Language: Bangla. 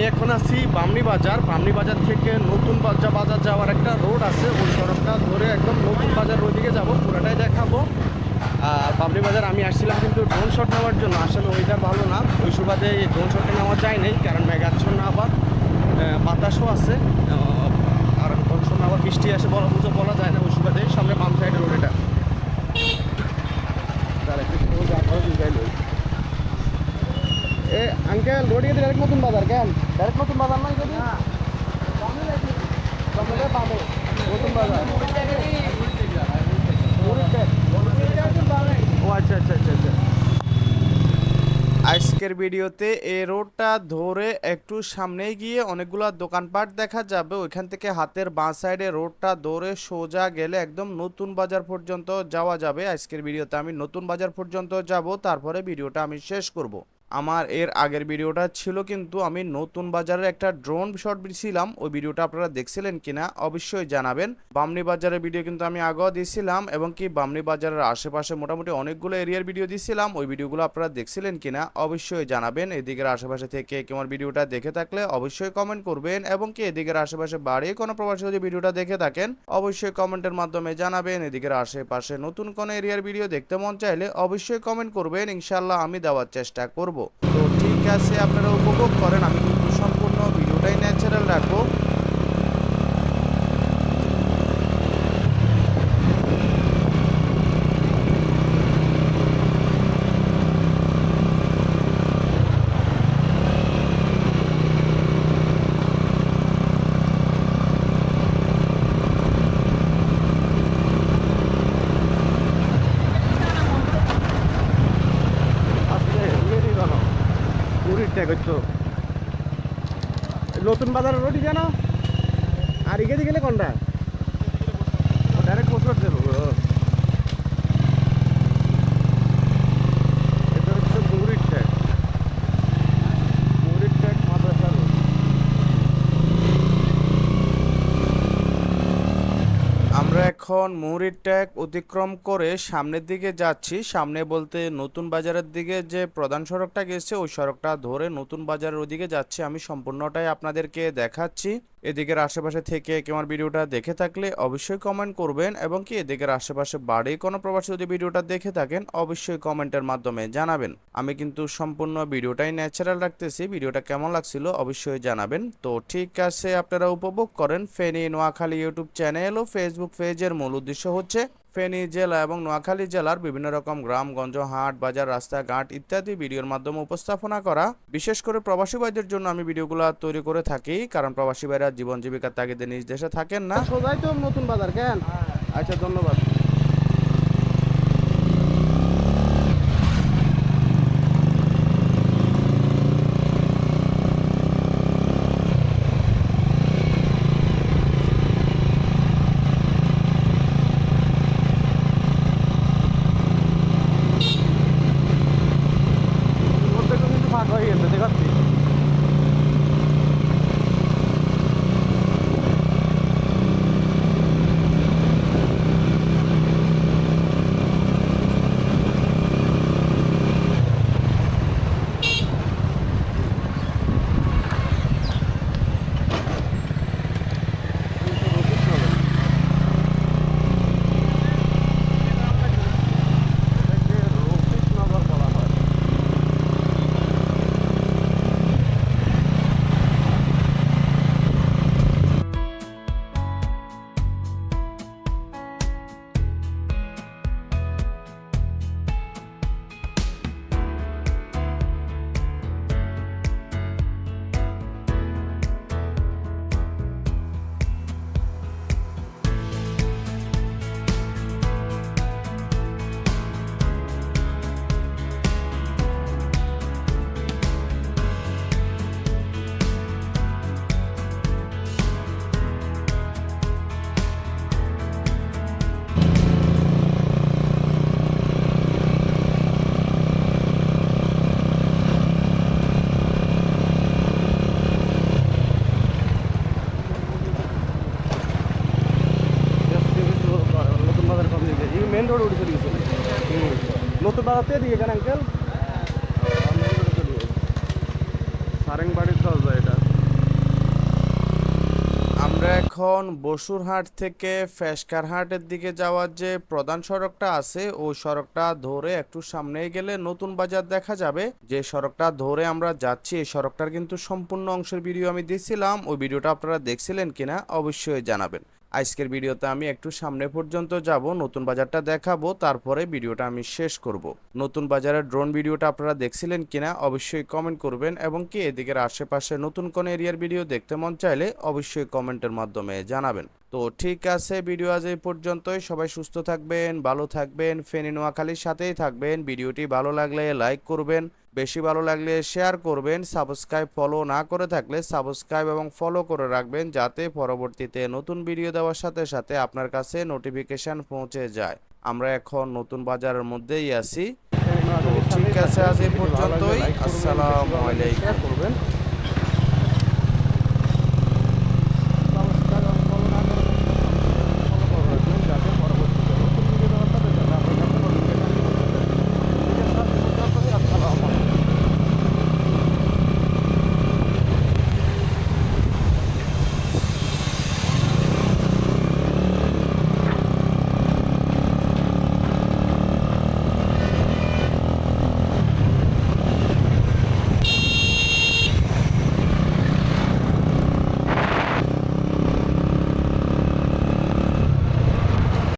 আমি এখন আছি বামনি বাজার। বামনি বাজার থেকে নতুন বাজার বাজার যাওয়ার একটা রোড আছে। ওই সড়কটা ধরে একদম নতুন বাজার ওইদিকে যাব, পুরোটাই দেখাবো। আর বামনি বাজার আমি আসছিলাম কিন্তু ড্রোন শট নেওয়ার জন্য। আসলে ওইটার ভালো না। ওই সুবাদে ড্রোন শটটা নেওয়া যায় নাই, কারণ মেঘাচ্ছন্ন আবার বাতাসও আছে। আর কোন সময় আবার বৃষ্টি আসে বলা বুঝো বলা যায় না। ওই সুবাদে সামনে বাম সাইডের রোড এটা তাহলে একটু সোজা ঘরে ঢুকাই লই। এ আঙ্কেল রোড ডাইরেক্ট নতুন বাজার কেন? ডাইরেক্ট নতুন বাজার নাই যদি? সামনে নতুন বাজার। ও আচ্ছা আচ্ছা আচ্ছা আচ্ছা। আজকের ভিডিওতে এই রোডটা ধরে একটু সামনে গিয়ে অনেকগুলো দোকানপাট দেখা যাবে। ওইখান থেকে হাতের বাঁ সাইডে রোডটা ধরে সোজা গেলে একদম নতুন বাজার পর্যন্ত যাওয়া যাবে। আজকের ভিডিওতে আমি নতুন বাজার পর্যন্ত যাব। তারপরে ভিডিওটা আমি শেষ করব। আমার এর আগের ভিডিওটা ছিল, কিন্তু আমি নতুন বাজারের একটা ড্রোন শট ছিলাম ওই ভিডিওটা আপনারা দেখছিলেন কিনা অবশ্যই জানাবেন। বামনি বাজারের ভিডিও কিন্তু আমি আগেও দিয়েছিলাম এবং কি বামনি বাজারের আশেপাশে মোটামুটি অনেকগুলো এরিয়ার ভিডিও দিয়েছিলাম ওই ভিডিওগুলো আপনারা দেখছিলেন কিনা অবশ্যই জানাবেন। এদিকের আশেপাশে থেকে কেমন ভিডিওটা দেখে থাকলে অবশ্যই কমেন্ট করবেন এবং কি এদিকের আশেপাশে বাড়িয়ে কোনো প্রবাসী যদি ভিডিওটা দেখে থাকেন, অবশ্যই কমেন্টের মাধ্যমে জানাবেন। এদিকের আশেপাশে নতুন কোনো এরিয়ার ভিডিও দেখতে মন চাইলে অবশ্যই কমেন্ট করবেন। ইনশাল্লাহ আমি দেওয়ার চেষ্টা করব। তো ঠিক আছে আপনারা উপভোগ করেন। আমি কিন্তু সম্পূর্ণ ভিডিওটাই ন্যাচারাল রাখব। নতুন বাজার রোডি জানো? আর এগিয়ে গেলে কোনটা? ডাইরেক্ট পোস্ট করতে দেবো এটা হচ্ছে মুহুরির ট্যাগ মুহুরির ট্যাগ মাদ্রাসা রোড আমরা এখন মুহুরির ট্যাগ অতিক্রম করে সামনের দিকে যাচ্ছি। সামনে বলতে নতুন বাজারের দিকে যে প্রধান সড়কটা গেছে ওই সড়কটা ধরে নতুন বাজারের ওদিকে যাচ্ছি। আমি সম্পূর্ণটাই আপনাদেরকে দেখাচ্ছি। এদিকের আশেপাশে থেকে কেমন ভিডিওটা দেখে থাকলে অবশ্যই কমেন্ট করবেন এবং কি এদিকের আশেপাশে বাড়ি কোনো প্রবাসী যদি ভিডিওটা দেখে থাকেন, অবশ্যই কমেন্টের মাধ্যমে জানাবেন। আমি কিন্তু সম্পূর্ণ ভিডিওটাই ন্যাচারাল রাখতেছি। ভিডিওটা কেমন লাগছিল অবশ্যই জানাবেন। তো ঠিক আছে, আপনারা উপভোগ করেন ফেনী নোয়াখালী ইউটিউব চ্যানেল ও ফেসবুক পেজের মূল উদ্দেশ্য হচ্ছে ফেনী জেলা এবং নোয়াখালী জেলার বিভিন্ন রকম গ্রামগঞ্জ হাট বাজার রাস্তাঘাট ইত্যাদি ভিডিওর মাধ্যমে উপস্থাপনা করা। বিশেষ করে প্রবাসী ভাইদের জন্য আমি ভিডিওগুলো তৈরি করে থাকি কারণ প্রবাসী ভাইরা জীবন জীবিকার তাগিদে নিজ দেশে থাকেন না। সবাই তো নতুন বাজার কেন? আচ্ছা ধন্যবাদ। দিয়ে আঙ্কেল সারেংবাড়ির আমরা এখন বসুরহাট থেকে ফেসকারহাটের দিকে যাওয়ার যে প্রধান সড়কটা আছে, ওই সড়কটা ধরে একটু সামনে গেলে নতুন বাজার দেখা যাবে। যে সড়কটা ধরে আমরা যাচ্ছি, এই সড়কটার কিন্তু সম্পূর্ণ অংশের ভিডিও আমি দিয়েছিলাম ওই ভিডিওটা আপনারা দেখছিলেন কিনা অবশ্যই জানাবেন। আজকের ভিডিওতে আমি একটু সামনে পর্যন্ত যাব, নতুন বাজারটা দেখাবো, তারপরে ভিডিওটা আমি শেষ করব। নতুন বাজারের ড্রোন ভিডিওটা আপনারা দেখছিলেন কিনা অবশ্যই কমেন্ট করবেন এবং কি এদিকের আশেপাশে নতুন কোন এরিয়ার ভিডিও দেখতে মন চাইলে অবশ্যই কমেন্টের মাধ্যমে জানাবেন। তো ঠিক আছে, ভিডিও আজ এই পর্যন্তই। সবাই সুস্থ থাকবেন, ভালো থাকবেন, ফেনী নোয়াখালীর সাথেই থাকবেন। ভিডিওটি ভালো লাগলে লাইক করবেন। বেশি ভালো লাগলে শেয়ার করবেন সাবস্ক্রাইব ফলো না করে থাকলে সাবস্ক্রাইব এবং ফলো করে রাখবেন যাতে পরবর্তীতে নতুন ভিডিও দেওয়ার সাথে সাথে আপনার কাছে নোটিফিকেশন পৌঁছে যায়। আমরা এখন নতুন বাজারের মধ্যেই আছি। ঠিক আছে আজ এই পর্যন্তই। আসসালামু আলাইকুম।